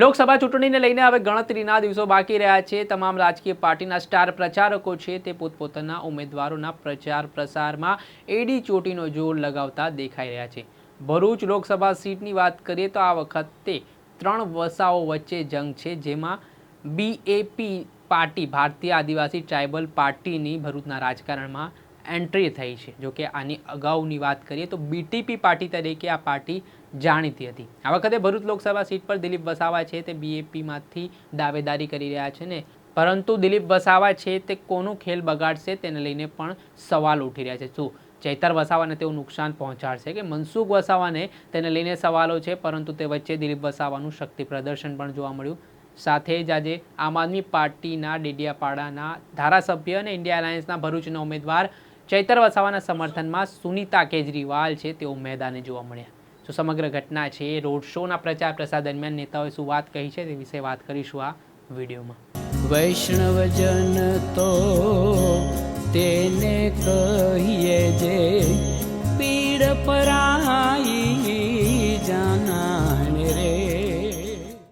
લોકસભા ચૂંટણીને લઈને હવે ગણતરીના દિવસો બાકી રહ્યા છે. તમામ રાજકીય પાર્ટીના સ્ટાર પ્રચારકો છે તે પોતપોતાના ઉમેદવારોના પ્રચાર પ્રસારમાં એડી ચોટીનો જોર લગાવતા દેખાઈ રહ્યા છે. ભરૂચ લોકસભા સીટની વાત કરીએ તો આ વખતે ત્રણ વસાઓ વચ્ચે જંગ છે, જેમાં બીએપી પાર્ટી, ભારતીય આદિવાસી ટ્રાઇબલ પાર્ટીની ભરૂચના રાજકારણમાં એન્ટ્રી થઈ છે. જોકે આની અગાઉની વાત કરીએ તો બીટીપી પાર્ટી તરીકે આ પાર્ટી જાણીતી હતી. આ વખતે ભરૂચ લોકસભા સીટ પર દિલીપ વસાવા છે તે બીએપીમાંથી દાવેદારી કરી રહ્યા છે ને, પરંતુ દિલીપ વસાવા છે તે કોનું ખેલ બગાડશે તેને લઈને પણ સવાલ ઉઠી રહ્યા છે. શું ચૈતર વસાવાને તેઓ નુકસાન પહોંચાડશે કે મનસુખ વસાવાને તેને લઈને સવાલો છે, પરંતુ તે વચ્ચે દિલીપ વસાવાનું શક્તિ પ્રદર્શન પણ જોવા મળ્યું. સાથે જ આજે આમ આદમી પાર્ટીના ડેડિયાપાડાના ધારાસભ્ય અને ઇન્ડિયા અલાયન્સના ભરૂચના ઉમેદવાર ચૈતર વસાવાના સમર્થનમાં સુનીતા કેજરીવાલ છે તેઓ મેદાને જોવા મળ્યા. તો સમગ્ર ઘટના છે. રોડ શોના પ્રચાર પ્રસાર દરમિયાન નેતાઓએ શું વાત કહી છે તે વિશે વાત કરીશું આ વિડીયોમાં. વૈષ્ણવજન તો તેને કહીએ જે પીડ પરાઈ જાનાને રે.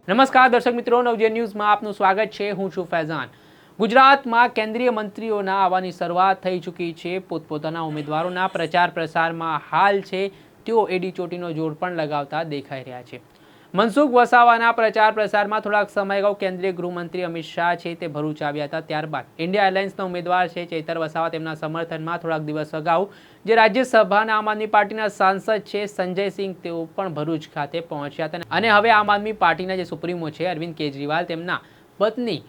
નમસ્કાર દર્શક મિત્રો નવજે ન્યૂઝમાં આપનું સ્વાગત છે. હું છું ફૈઝાન. ગુજરાતમાં કેન્દ્રીય મંત્રીઓના આવવાની શરૂઆત થઈ ચૂકી છે. પોતપોતાના ઉમેદવારોના પ્રચાર પ્રસારમાં હાલ છે. તેઓ એડી ચોટીનો જોર પણ લગાવતા દેખાઈ રહ્યા છે. મનસુખ વસાવાના પ્રચાર પ્રસારમાં થોડાક સમય અગાઉ કેન્દ્રીય ગૃહમંત્રી અમિત શાહ છે તે ભરૂચ આવ્યા હતા ત્યારબાદ ઇન્ડિયા એલાયન્સના ઉમેદવાર છે ચૈતર વસાવા તેમના સમર્થનમાં થોડાક દિવસ અગાઉ જે રાજ્યસભાના આમ આદમી પાર્ટીના સાંસદ છે સંજયસિંહ તેઓ પણ ભરૂચ ખાતે પહોંચ્યા હતા. અને હવે આમ આદમી પાર્ટીના જે સુપ્રીમો છે અરવિંદ કેજરીવાલ તેમના પત્ની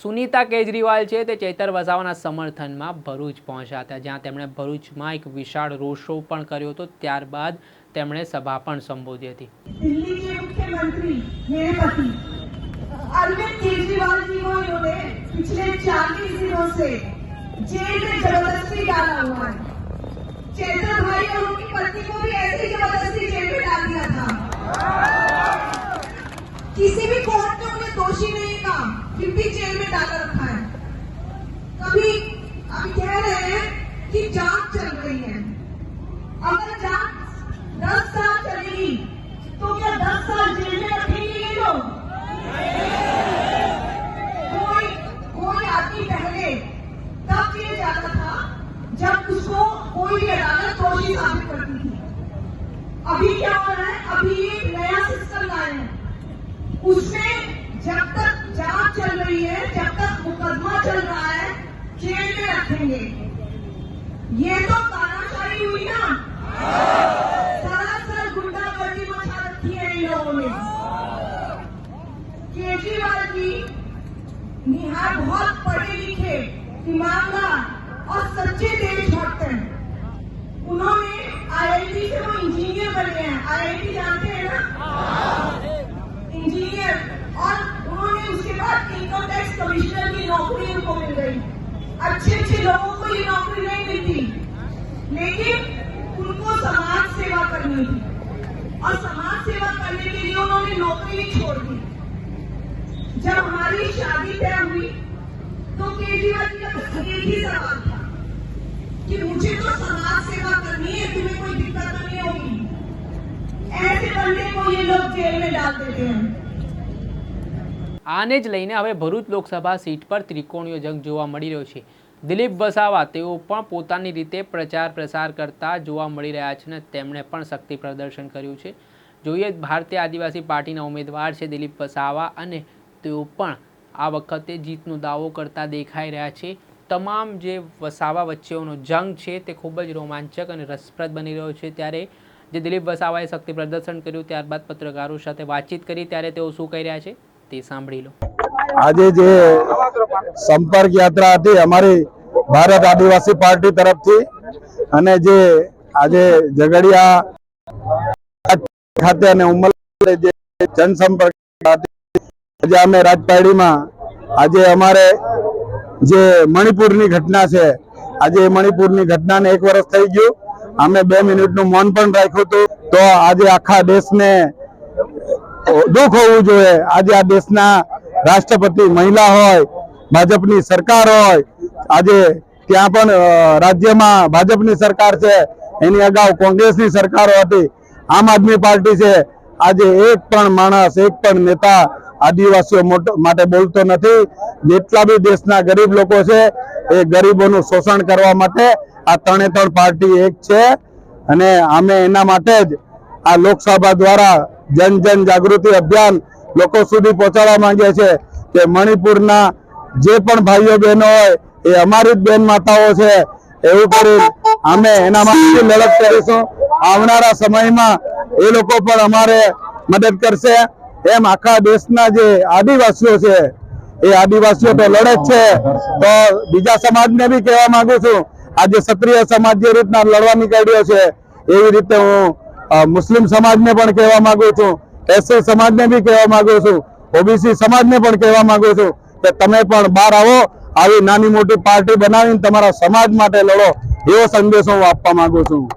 સુનીતા કેજરીવાલ છે તે ચૈતર વસાવાના સમર્થનમાં ભરૂચ પહોંચ્યા હતા જ્યાં તેમણે ભરૂચમાં એક વિશાળ રોડ શો પણ કર્યો હતો ત્યારબાદ તેમણે સભા પણ સંબોધી હતી दिल्ली के मुख्यमंत्री मेरे पति अरविंद केजरीवाल जी को इन्होंने पिछले 40 दिनों से जेल में जबरदस्ती डाला हुआ है चेतन भाई और उनकी पत्नी को भी ऐसे ही जबरदस्ती जेल में डाल दिया था किसी भी कोर्ट ने उन्हें दोषी नहीं कहा फिर भी जेल में डाल रखा है कभी अभी कह रहे हैं कि जांच चल रही है रखेंगे ये तो तानाशाही हुई ना? सरासर गुंडागर्दी मचा रखी है इन लोगों ने। केजरीवाल जी निहाय बहुत पढ़े लिखे ईमानदार और सच्चे देशभक्त हैं। उन्होंने आईआईटी से वो इंजीनियर बने हैं। आईआईटी जानते हैं ना? इंजीनियर। और उन्होंने उसके बाद इनकम टैक्स कमिश्नर की नौकरी उनको मिल गई। अच्छे अच्छे लोगों को ये नौकरी नहीं मिलती। लेकिन उनको समाज सेवा करनी थी। और समाज सेवा करने के लिए उन्होंने नौकरी भी छोड़ दी। जब हमारी शादी तय हुई तो केजरीवाल जी का बस एक ही सवाल था कि मुझे तो समाज सेवा करनी है, तुम्हें कोई दिक्कत तो नहीं होगी? ऐसे बंदे को ये लोग जेल में डाल देते हैं। આને જ લઈને હવે ભરૂચ લોકસભા સીટ પર ત્રિકોણીય જંગ જોવા મળી રહ્યો છે. દિલીપ વસાવા, તેઓ પણ પોતાની રીતે પ્રચાર પ્રસાર કરતા જોવા મળી રહ્યા છે ને તેમણે પણ શક્તિ પ્રદર્શન કર્યું છે. જોઈએ, ભારતીય આદિવાસી પાર્ટીના ઉમેદવાર છે દિલીપ વસાવા અને તેઓ પણ આ વખતે જીતનો દાવો કરતા દેખાઈ રહ્યા છે. તમામ જે વસાવા વચ્ચેનો જંગ છે તે ખૂબ જ રોમાંચક અને રસપ્રદ બની રહ્યો છે. ત્યારે જે દિલીપ વસાવાએ શક્તિ પ્રદર્શન કર્યું, ત્યારબાદ પત્રકારો સાથે વાતચીત કરી, ત્યારે તેઓ શું કહી રહ્યા છે? તે સાંભળી લો. આજે જે સંપર્ક યાત્રા હતી અમારી ભારત આદિવાસી પાર્ટી તરફથી અને જે આજે ઝઘડિયા ખાતે અને ઉમલ જે જનસંપર્ક આજે અમે રાજપાડીમાં, આજે અમારે જે મણિપુરની ઘટના છે, આજે મણિપુરની ઘટનાને એક વર્ષ થઈ ગયું. અમે બે મિનિટનું મૌન પણ રાખ્યું હતું. તો આજે આખા દેશને દુઃખ હોવું જોઈએ. આજે આ દેશના રાષ્ટ્રપતિ મહિલા હોય, ભાજપની સરકાર હોય, આજે ત્યાં પણ રાજ્યમાં ભાજપની સરકાર છે, એની અગાઉ કોંગ્રેસની સરકારો હતી, આમ આદમી પાર્ટી છે. આજે એક પણ માણસ, એક પણ નેતા આદિવાસીઓ મોટો- બોલતો નથી. જેટલા બી દેશના ગરીબ લોકો છે, એ ગરીબોનું શોષણ કરવા માટે આ ત્રણે ત્રણ પાર્ટી એક છે. અને અમે એના માટે જ આ લોકસભા દ્વારા જન જન જાગૃતિ અભિયાન લોકો સુધી પહોંચાડવા માંગીએ છે કે મણિપુરના જે પણ ભાઈઓ બહેનો હોય, એ અમારી જ બેન માતાઓ છે, એવું કરી અમે એના માટે લડત કરીશું. આવનારા સમયમાં એ લોકો પણ અમારે મદદ કરશે. એમ આખા દેશના જે આદિવાસીઓ છે, એ આદિવાસીઓ તો લડે જ છે. તો બીજા સમાજને બી કહેવા માંગુ છું, આજે ક્ષત્રિય સમાજ જે રીતના લડવા નીકળ્યો છે, એવી રીતે હું મુસ્લિમ સમાજને પણ કહેવા માંગુ છું. એસસી સમાજને બી કહેવા માંગુ છું. ઓબીસી સમાજને પણ કહેવા માંગુ છું કે તમે પણ બહાર આવો, આવી નાની મોટી પાર્ટી બનાવીને તમારા સમાજ માટે લડો, એવો સંદેશો હું આપવા માંગુ છું.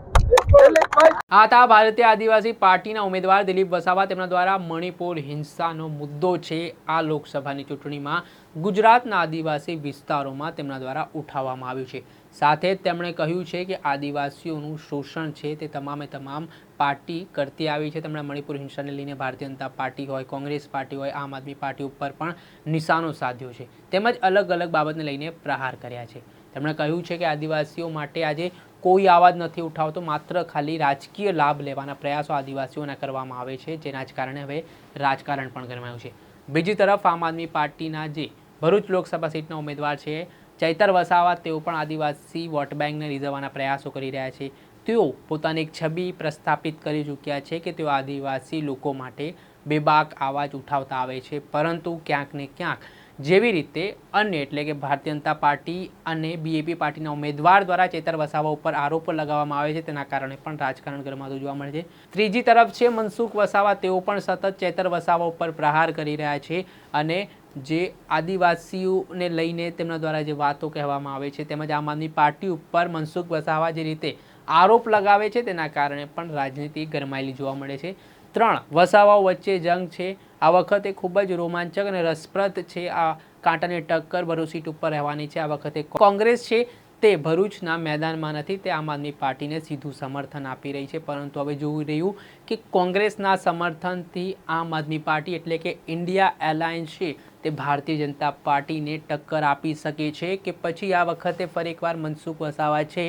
આ તા ભારતીય આદિવાસી પાર્ટીના ઉમેદવાર દિલીપ વસાવા. તેમના દ્વારા મણિપુર હિંસાનો મુદ્દો છે આ લોકસભાની ચૂંટણીમાં. ગુજરાતના આદિવાસી વિસ્તારોમાં તેમના દ્વારા ઉઠાવવામાં આવ્યું છે. સાથે તેમણે કહ્યું છે કે આદિવાસીઓનું શોષણ છે તે તમામે તમામ પાર્ટી કરતી આવી છે. તેમણે મણિપુર હિંસાને લઈને ભારતીય જનતા પાર્ટી હોય, કોંગ્રેસ પાર્ટી હોય, આમ આદમી પાર્ટી ઉપર પણ નિશાનો સાધ્યો છે. તેમજ અલગ અલગ બાબતને લઈને પ્રહાર કર્યા છે. તેમણે કહ્યું છે કે આદિવાસીઓ માટે આજે કોઈ આવાજ નથી ઉઠાવતો, માત્ર ખાલી રાજકીય લાભ લેવાના પ્રયાસો આદિવાસીઓના કરવામાં આવે છે, જેના જ કારણે હવે રાજકારણ પણ ગરમાયું છે. બીજી તરફ આમ આદમી પાર્ટીના જે ભરૂચ લોકસભા સીટના ઉમેદવાર છે, ચૈતર વસાવા, તેઓ પણ આદિવાસી વોટ બેંકને રીઝવવાના પ્રયાસો કરી રહ્યા છે. તેઓ પોતાની એક છબી પ્રસ્થાપિત કરી ચૂક્યા છે કે તેઓ આદિવાસી લોકો માટે બેબાક આવાજ ઉઠાવતા આવે છે, પરંતુ ક્યાંક ને ક્યાંક જેવી રીતે અન્ય એટલે કે ભારતીય જનતા પાર્ટી અને બીએપી પાર્ટીના ઉમેદવાર દ્વારા ચેતર વસાવા ઉપર આરોપો લગાવવામાં આવે છે. તેના કારણે પણ રાજકારણ ગરમાતું જોવા મળે છે. ત્રીજી તરફ છે, મનસુખ વસાવા તેઓ પણ સતત ચેતર વસાવા ઉપર પ્રહાર કરી રહ્યા છે અને જે આદિવાસીઓને લઈને તેમના દ્વારા જે વાતો કહેવામાં આવે છે તેમજ આમ આદમી પાર્ટી ઉપર મનસુખ વસાવા જે રીતે આરોપ લગાવે છે તેના કારણે પણ રાજનીતિ ગરમાયેલી જોવા મળે છે. ત્રણ વસાવાઓ વચ્ચે જંગ છે. આ વખતે ખૂબ જ રોમાંચક અને રસપ્રદ છે આ કાંટાની ટક્કર ભરૂચ સીટ ઉપર રહેવાની છે. આ વખતે કોંગ્રેસ છે તે ભરૂચના મેદાનમાં નથી. તે આમ આદમી પાર્ટીને સીધું સમર્થન આપી રહી છે. પરંતુ હવે જોવું રહ્યું કે કોંગ્રેસના સમર્થનથી આમ આદમી પાર્ટી એટલે કે ઇન્ડિયા એલાયન્સ છે તે ભારતીય જનતા પાર્ટીને ટક્કર આપી શકે છે કે પછી આ વખતે ફરી એકવાર મનસુખ વસાવા છે.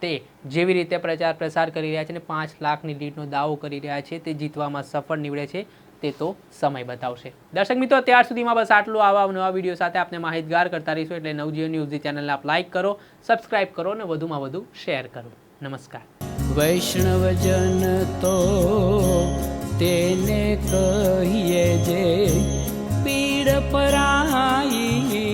તે જેવી રીતે પ્રચાર પ્રસાર કરી રહ્યા છે અને પાંચ લાખની લીડનો દાવો કરી રહ્યા છે, તે જીતવામાં સફળ નીવડે છે, તે તો સમય બતાવશે. દર્શક મિત્રો, ત્યાર સુધીમાં બસ આટલું. આવા નવા વીડિયો સાથે આપણે માહિતગાર કરતા રહીશું એટલે નવજીવન ન્યૂઝની ચેનલને આપ લાઈક કરો, સબસ્ક્રાઇબ કરો અને વધુમાં વધુ શેર કરો. નમસ્કાર. વૈષ્ણવજન તો તેને કહીએ જે પીડ પરાઈ